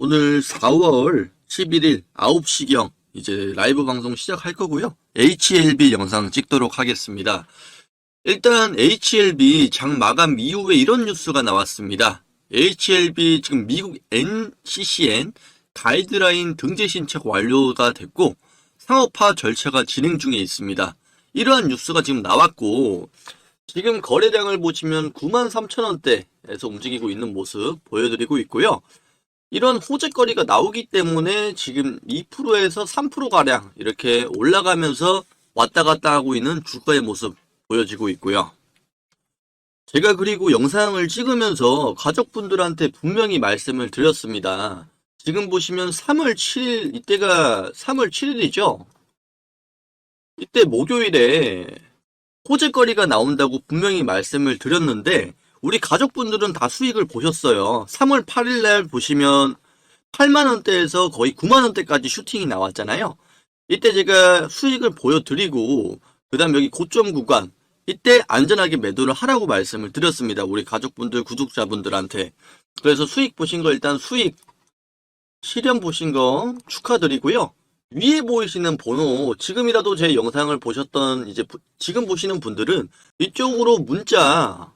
오늘 4월 11일 9시경 이제 라이브 방송 시작할 거고요. HLB 영상 찍도록 하겠습니다. 일단 HLB 장 마감 이후에 이런 뉴스가 나왔습니다. HLB 지금 미국 NCCN 가이드라인 등재 신청 완료가 됐고 상업화 절차가 진행 중에 있습니다. 이러한 뉴스가 지금 나왔고 지금 거래량을 보시면 9만 3천 원대에서 움직이고 있는 모습 보여드리고 있고요. 이런 호재거리가 나오기 때문에 지금 2%에서 3%가량 이렇게 올라가면서 왔다 갔다 하고 있는 주가의 모습 보여지고 있고요. 제가 그리고 영상을 찍으면서 가족분들한테 분명히 말씀을 드렸습니다. 지금 보시면 3월 7일, 이때가 3월 7일이죠? 이때 목요일에 호재거리가 나온다고 분명히 말씀을 드렸는데, 우리 가족분들은 다 수익을 보셨어요. 3월 8일 날 보시면 8만원대에서 거의 9만원대까지 슈팅이 나왔잖아요. 이때 제가 수익을 보여드리고, 그 다음 여기 고점 구간, 이때 안전하게 매도를 하라고 말씀을 드렸습니다. 우리 가족분들, 구독자분들한테. 그래서 수익 보신 거 일단 수익 실현 보신 거 축하드리고요. 위에 보이시는 번호, 지금이라도 제 영상을 보셨던, 이제, 부- 지금 보시는 분들은 이쪽으로 문자,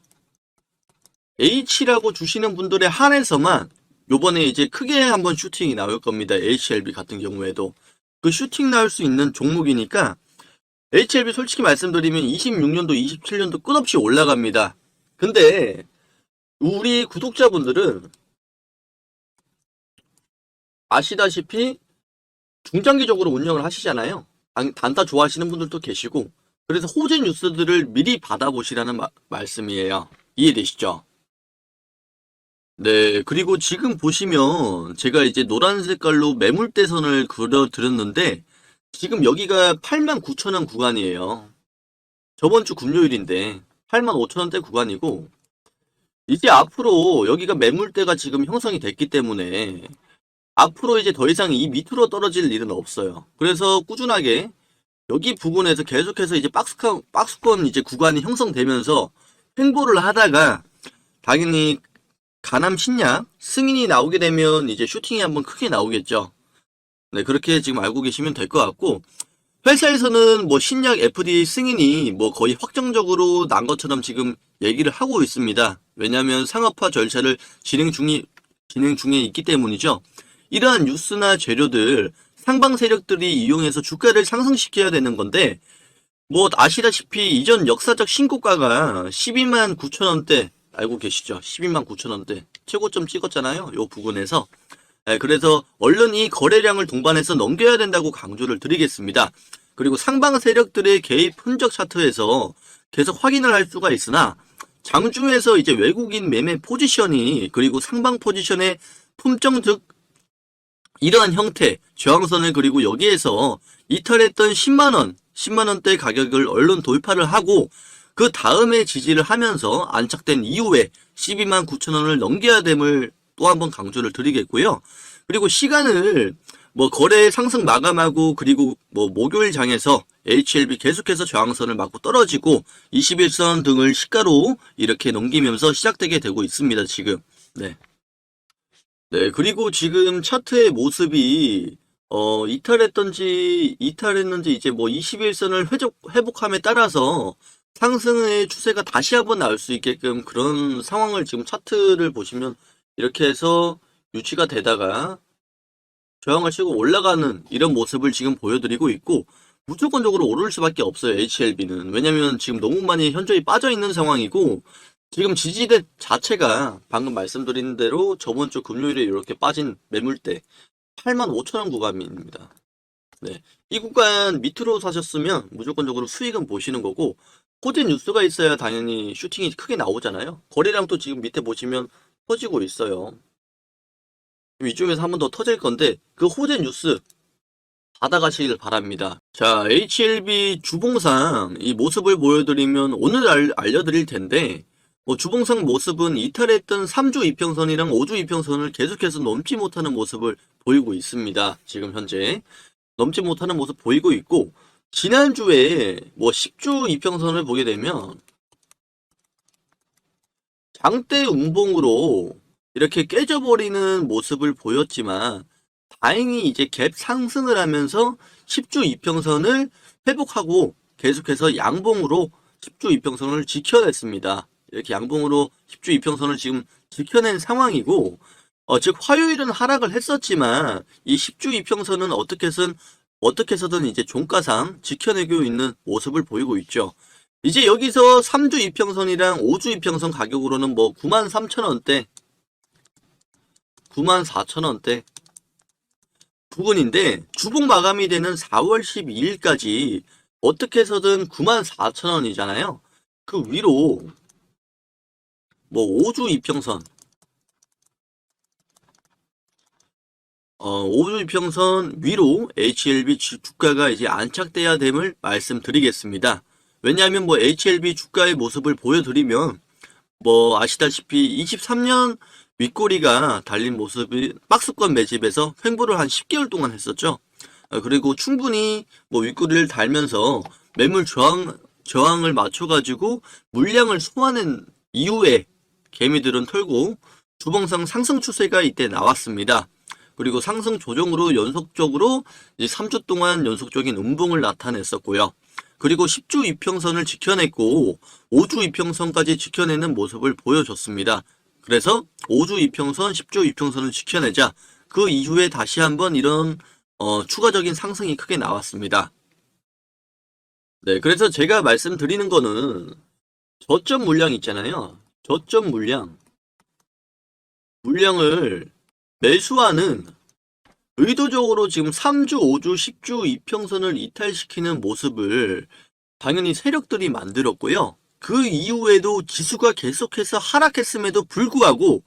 H라고 주시는 분들에 한해서만 요번에 이제 크게 한번 슈팅이 나올 겁니다. HLB 같은 경우에도. 그 슈팅 나올 수 있는 종목이니까 HLB 솔직히 말씀드리면 26년도, 27년도 끝없이 올라갑니다. 근데 우리 구독자분들은 아시다시피 중장기적으로 운영을 하시잖아요. 단- 단타 좋아하시는 분들도 계시고 그래서 호재 뉴스들을 미리 받아보시라는 마- 말씀이에요. 이해되시죠? 네, 그리고 지금 보시면 제가 이제 노란 색깔로 매물대선을 그려드렸는데 지금 여기가 89,000원 구간이에요. 저번 주 금요일인데 85,000원대 구간이고 이제 앞으로 여기가 매물대가 지금 형성이 됐기 때문에 앞으로 이제 더 이상 이 밑으로 떨어질 일은 없어요. 그래서 꾸준하게 여기 부근에서 계속해서 이제 박스권, 박스권 이제 구간이 형성되면서 횡보를 하다가 당연히 가남 신약 승인이 나오게 되면 이제 슈팅이 한번 크게 나오겠죠. 네, 그렇게 지금 알고 계시면 될 것 같고 회사에서는 뭐 신약 FDA 승인이 뭐 거의 확정적으로 난 것처럼 지금 얘기를 하고 있습니다. 왜냐하면 상업화 절차를 진행 중이 진행 중에 있기 때문이죠. 이러한 뉴스나 재료들 상방 세력들이 이용해서 주가를 상승시켜야 되는 건데 뭐 아시다시피 이전 역사적 신고가가 12만 9천 원대 알고 계시죠? 12만 9천 원대 최고점 찍었잖아요. 요 부근에서 예, 그래서 얼른 이 거래량을 동반해서 넘겨야 된다고 강조를 드리겠습니다. 그리고 상방 세력들의 개입 흔적 차트에서 계속 확인을 할 수가 있으나 장중에서 이제 외국인 매매 포지션이 그리고 상방 포지션의 품종 즉 이러한 형태 저항선을 그리고 여기에서 이탈했던 10만원 10만원대 가격을 얼른 돌파를 하고 그 다음에 지지를 하면서 안착된 이후에 12만 9천 원을 넘겨야 됨을 또 한번 강조를 드리겠고요. 그리고 시간을 뭐 거래 상승 마감하고 그리고 뭐 목요일 장에서 HLB 계속해서 저항선을 맞고 떨어지고 21선 등을 시가로 이렇게 넘기면서 시작되게 되고 있습니다. 지금. 네. 네, 그리고 지금 차트의 모습이 어, 이탈했던지 이탈했는지 이제 뭐 21선을 회복, 회복함에 따라서 상승의 추세가 다시 한번 나올 수 있게끔 그런 상황을 지금 차트를 보시면 이렇게 해서 유지가 되다가 저항을 치고 올라가는 이런 모습을 지금 보여드리고 있고 무조건적으로 오를 수밖에 없어요 HLB는 왜냐면 지금 너무 많이 현저히 빠져 있는 상황이고 지금 지지대 자체가 방금 말씀드린 대로 저번 주 금요일에 이렇게 빠진 매물대 8만 5천 원 구간입니다. 네. 이 구간 밑으로 사셨으면 무조건적으로 수익은 보시는 거고 호재 뉴스가 있어야 당연히 슈팅이 크게 나오잖아요. 거래량도 지금 밑에 보시면 터지고 있어요. 이쪽에서 한 번 더 터질 건데 그 호재 뉴스 받아가시길 바랍니다. 자, HLB 주봉상 이 모습을 보여드리면 오늘 알, 알려드릴 텐데 뭐 주봉상 모습은 이탈했던 3주 이평선이랑 5주 이평선을 계속해서 넘지 못하는 모습을 보이고 있습니다. 지금 현재 넘지 못하는 모습 보이고 있고 지난주에 뭐 10주 이평선을 보게 되면 장대 운봉으로 이렇게 깨져버리는 모습을 보였지만 다행히 이제 갭 상승을 하면서 10주 이평선을 회복하고 계속해서 양봉으로 10주 이평선을 지켜냈습니다. 이렇게 양봉으로 10주 이평선을 지금 지켜낸 상황이고 어, 즉 화요일은 하락을 했었지만 이 10주 이평선은 어떻게든 어떻게 해서든 이제 종가상 지켜내고 있는 모습을 보이고 있죠. 이제 여기서 3주 이평선이랑 5주 이평선 가격으로는 뭐 93,000원대 94,000원대 부근인데 주봉 마감이 되는 4월 12일까지 어떻게 해서든 94,000원이잖아요. 그 위로 뭐 5주 이평선 어, 5주 이평선 위로 HLB 주- 주가가 이제 안착돼야 됨을 말씀드리겠습니다. 왜냐하면 뭐 HLB 주가의 모습을 보여드리면 뭐 아시다시피 23년 윗꼬리가 달린 모습이 박스권 매집에서 횡보를 한 10개월 동안 했었죠. 어, 그리고 충분히 뭐 윗꼬리를 달면서 매물 저항, 저항을 맞춰가지고 물량을 소화한 이후에 개미들은 털고 주봉상 상승 추세가 이때 나왔습니다. 그리고 상승 조정으로 연속적으로 이제 3주 동안 연속적인 음봉을 나타냈었고요. 그리고 10주 이평선을 지켜냈고 5주 이평선까지 지켜내는 모습을 보여줬습니다. 그래서 5주 이평선, 10주 이평선을 지켜내자 그 이후에 다시 한번 이런 어, 추가적인 상승이 크게 나왔습니다. 네, 그래서 제가 말씀드리는 거는 저점 물량 있잖아요. 저점 물량. 물량을 매수하는 의도적으로 지금 3주, 5주, 10주 이평선을 이탈시키는 모습을 당연히 세력들이 만들었고요. 그 이후에도 지수가 계속해서 하락했음에도 불구하고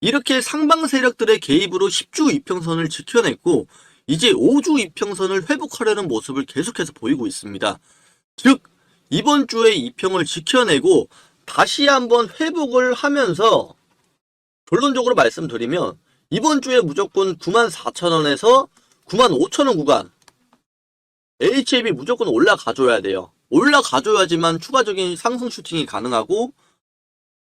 이렇게 상방 세력들의 개입으로 10주 이평선을 지켜냈고 이제 5주 이평선을 회복하려는 모습을 계속해서 보이고 있습니다. 즉 이번 주에 이평을 지켜내고 다시 한번 회복을 하면서 결론적으로 말씀드리면 이번 주에 무조건 94,000원에서 95,000원 구간 HLB 무조건 올라가줘야 돼요. 올라가줘야지만 추가적인 상승 슈팅이 가능하고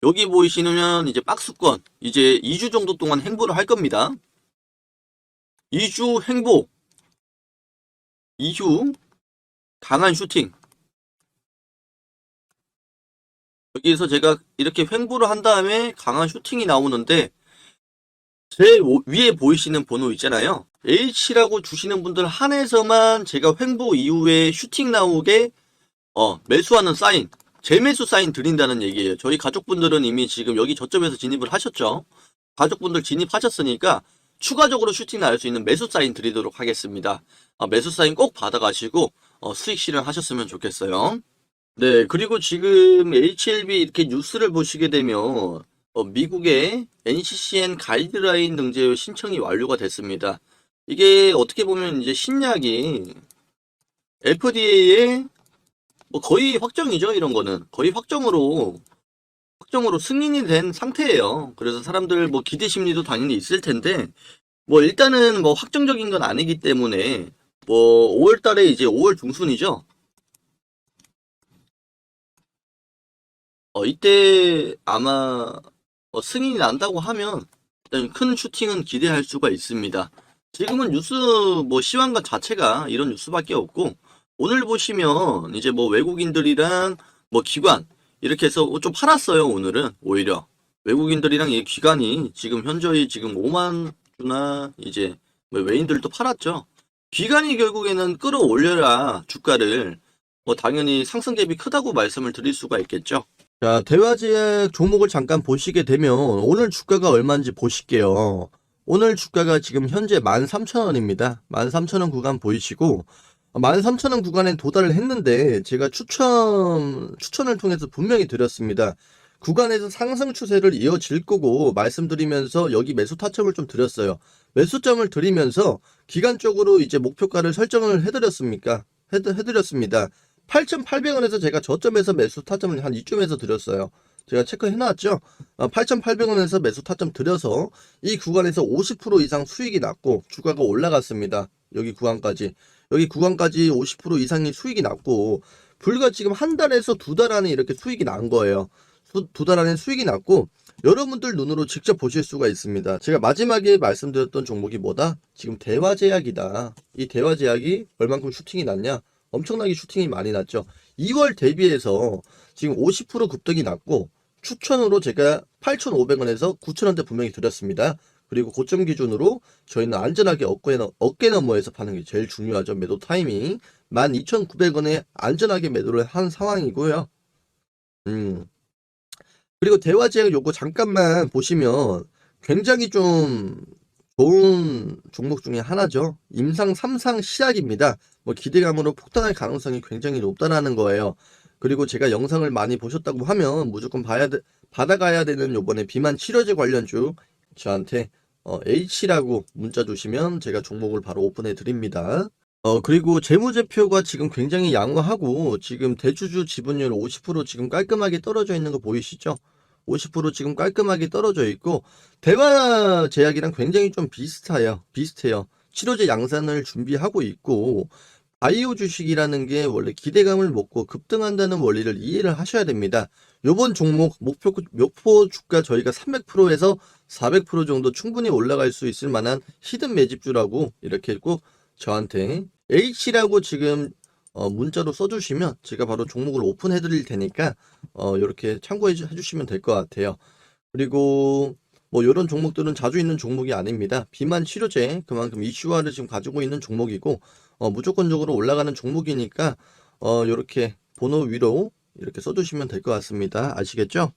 여기 보이시면 이제 박스권 이제 2주 정도 동안 행보를 할 겁니다. 2주 행보 이후 강한 슈팅 여기에서 제가 이렇게 횡보를 한 다음에 강한 슈팅이 나오는데 제 오- 위에 보이시는 번호 있잖아요. H라고 주시는 분들 한해서만 제가 횡보 이후에 슈팅 나오게 어, 매수하는 사인, 재매수 사인 드린다는 얘기예요. 저희 가족분들은 이미 지금 여기 저점에서 진입을 하셨죠. 가족분들 진입하셨으니까 추가적으로 슈팅 나올 수 있는 매수 사인 드리도록 하겠습니다. 아, 매수 사인 꼭 받아가시고 어, 수익 실현하셨으면 좋겠어요. 네, 그리고 지금 HLB 이렇게 뉴스를 보시게 되면 어, 미국의 NCCN 가이드라인 등재 신청이 완료가 됐습니다. 이게 어떻게 보면 이제 신약이 FDA의 뭐 거의 확정이죠, 이런 거는. 거의 확정으로, 확정으로 승인이 된 상태예요. 그래서 사람들 뭐 기대 심리도 당연히 있을 텐데, 뭐 일단은 뭐 확정적인 건 아니기 때문에, 뭐 5월 달에 이제 5월 중순이죠. 어, 이때 아마 어, 승인이 난다고 하면 큰 슈팅은 기대할 수가 있습니다. 지금은 뉴스 뭐 시황관 자체가 이런 뉴스밖에 없고 오늘 보시면 이제 뭐 외국인들이랑 뭐 기관 이렇게 해서 좀 팔았어요 오늘은 오히려 외국인들이랑 이 기관이 지금 현저히 지금 5만 주나 이제 뭐 외인들도 팔았죠. 기관이 결국에는 끌어올려라 주가를 뭐 당연히 상승 갭이 크다고 말씀을 드릴 수가 있겠죠. 자, 대화지액 종목을 잠깐 보시게 되면 오늘 주가가 얼마인지 보실게요. 오늘 주가가 지금 현재 13,000원입니다. 13,000원 구간 보이시고 13,000원 구간에 도달을 했는데 제가 추천 추천을 통해서 분명히 드렸습니다. 구간에서 상승 추세를 이어질 거고 말씀드리면서 여기 매수 타점을 좀 드렸어요. 매수점을 드리면서 기간적으로 이제 목표가를 설정을 해드렸습니까? 해드, 해드렸습니다. 8,800원에서 제가 저점에서 매수 타점을 한 이쯤에서 드렸어요. 제가 체크해 놨죠? 8,800원에서 매수 타점 드려서 이 구간에서 50% 이상 수익이 났고 주가가 올라갔습니다. 여기 구간까지. 여기 구간까지 50% 이상의 수익이 났고 불과 지금 한 달에서 두 달 안에 이렇게 수익이 난 거예요. 두 달 안에 수익이 났고 여러분들 눈으로 직접 보실 수가 있습니다. 제가 마지막에 말씀드렸던 종목이 뭐다? 지금 대화제약이다. 이 대화제약이 얼만큼 슈팅이 났냐? 엄청나게 슈팅이 많이 났죠. 2월 대비해서 지금 50% 급등이 났고 추천으로 제가 8,500원에서 9,000원대 분명히 드렸습니다. 그리고 고점 기준으로 저희는 안전하게 어깨, 넘- 어깨 너머에서 파는 게 제일 중요하죠. 매도 타이밍. 12,900원에 안전하게 매도를 한 상황이고요. 음. 그리고 대화제약 요거 잠깐만 보시면 굉장히 좀 좋은 종목 중에 하나죠. 임상 3상 시작입니다. 뭐 기대감으로 폭탄할 가능성이 굉장히 높다라는 거예요. 그리고 제가 영상을 많이 보셨다고 하면 무조건 봐야 돼, 받아가야 되는 요번에 비만 치료제 관련주 저한테 어, H라고 문자 주시면 제가 종목을 바로 오픈해 드립니다. 어, 그리고 재무제표가 지금 굉장히 양호하고 지금 대주주 지분율 50% 지금 깔끔하게 떨어져 있는 거 보이시죠? 50% 지금 깔끔하게 떨어져 있고 대화 제약이랑 굉장히 좀 비슷해요. 비슷해요. 치료제 양산을 준비하고 있고 바이오 주식이라는 게 원래 기대감을 먹고 급등한다는 원리를 이해를 하셔야 됩니다. 요번 종목 목표 목표 주가 저희가 300%에서 400% 정도 충분히 올라갈 수 있을 만한 히든 매집주라고 이렇게 꼭 저한테 H라고 지금 어, 문자로 써주시면 제가 바로 종목을 오픈해 드릴 테니까 어, 이렇게 참고해 주- 해주시면 될 것 같아요. 그리고 뭐 이런 종목들은 자주 있는 종목이 아닙니다. 비만 치료제 그만큼 이슈화를 지금 가지고 있는 종목이고 어, 무조건적으로 올라가는 종목이니까 어, 이렇게 번호 위로 이렇게 써주시면 될 것 같습니다. 아시겠죠?